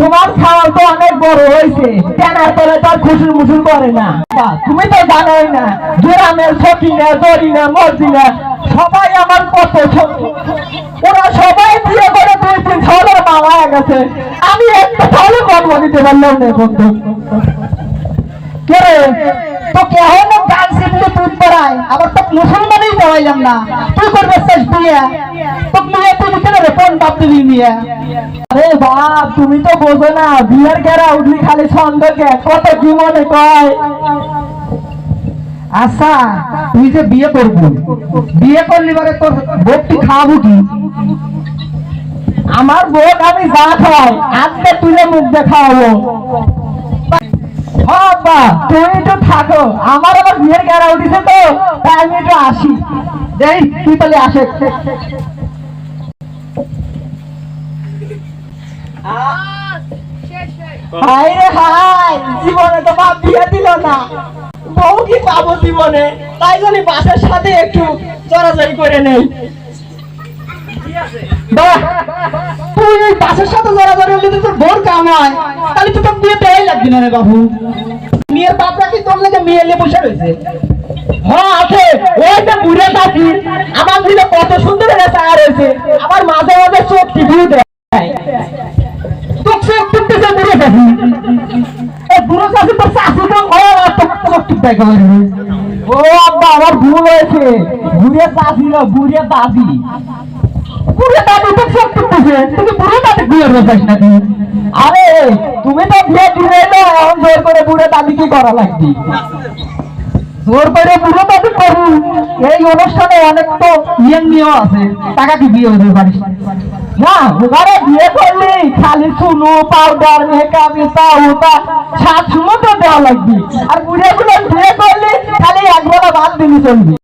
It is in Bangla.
তোমার খাওয়া তো অনেক বড় হয়েছে। কেন তোলে তার খুশুর মুসুর করে না। তুমি তো জানোই না, গ্রামের সকিনা দরিনা মর্জিনা সবাই আমার কত ওরা সবাই বিয়ে করে দুই তিন ছেলে মারা গেছে। আমি একটা ভালো কর্ম দিতে পারলাম না, বন্ধু। কে তো কেহন গান শিখলে তুই পড়াই আবার তো মুসলমানই না। তুই শেষ বিয়ে কয়? আচ্ছা তুই যে বিয়ে করবি, বিয়ে করলি মানে তোর খাওয়াবো কি? আমার বোন আমি যা খাই আজকে তুলে মুখ দেখাবো। বাবা, তুমি একটু থাকো। আমার আবার বিয়ের গেরা উঠেছে তো, তাই আমি একটু আসি। এই তুই তাহলে আসে তো বউ কি পাবো তাই বাসের সাথে একটু করে নেই। বাসের সাথে হলে তোর বোর কাম হয়। তাহলে তো তোর বিয়ে দেওয়াই লাগবে না রে বাবু। মেয়ের বাপরা কি তোর লেগে মেয়ে নিয়ে বসে রয়েছে। হ্যাঁ আমার ও আব্বা ভুল হয়েছে। বুড়ে চাষি না, বুড়ে দাদি। তুমি নাকি? আরে, তুমি তো বিয়ে না জোর করে কি করা লাগবে? জোর করে করু এই অনুষ্ঠানে অনেক তো নিয়ম নিয়ম আছে। টাকা কি বিয়ে হতে পারিস না। ওখানে বিয়ে করলি খালি পাউডার মেকআপ ইতা উতা সাত তো দেওয়া লাগবে। আর বুড়ে গুলো বিয়ে করলি খালি এক বেলা বাদ দিলি চলবি।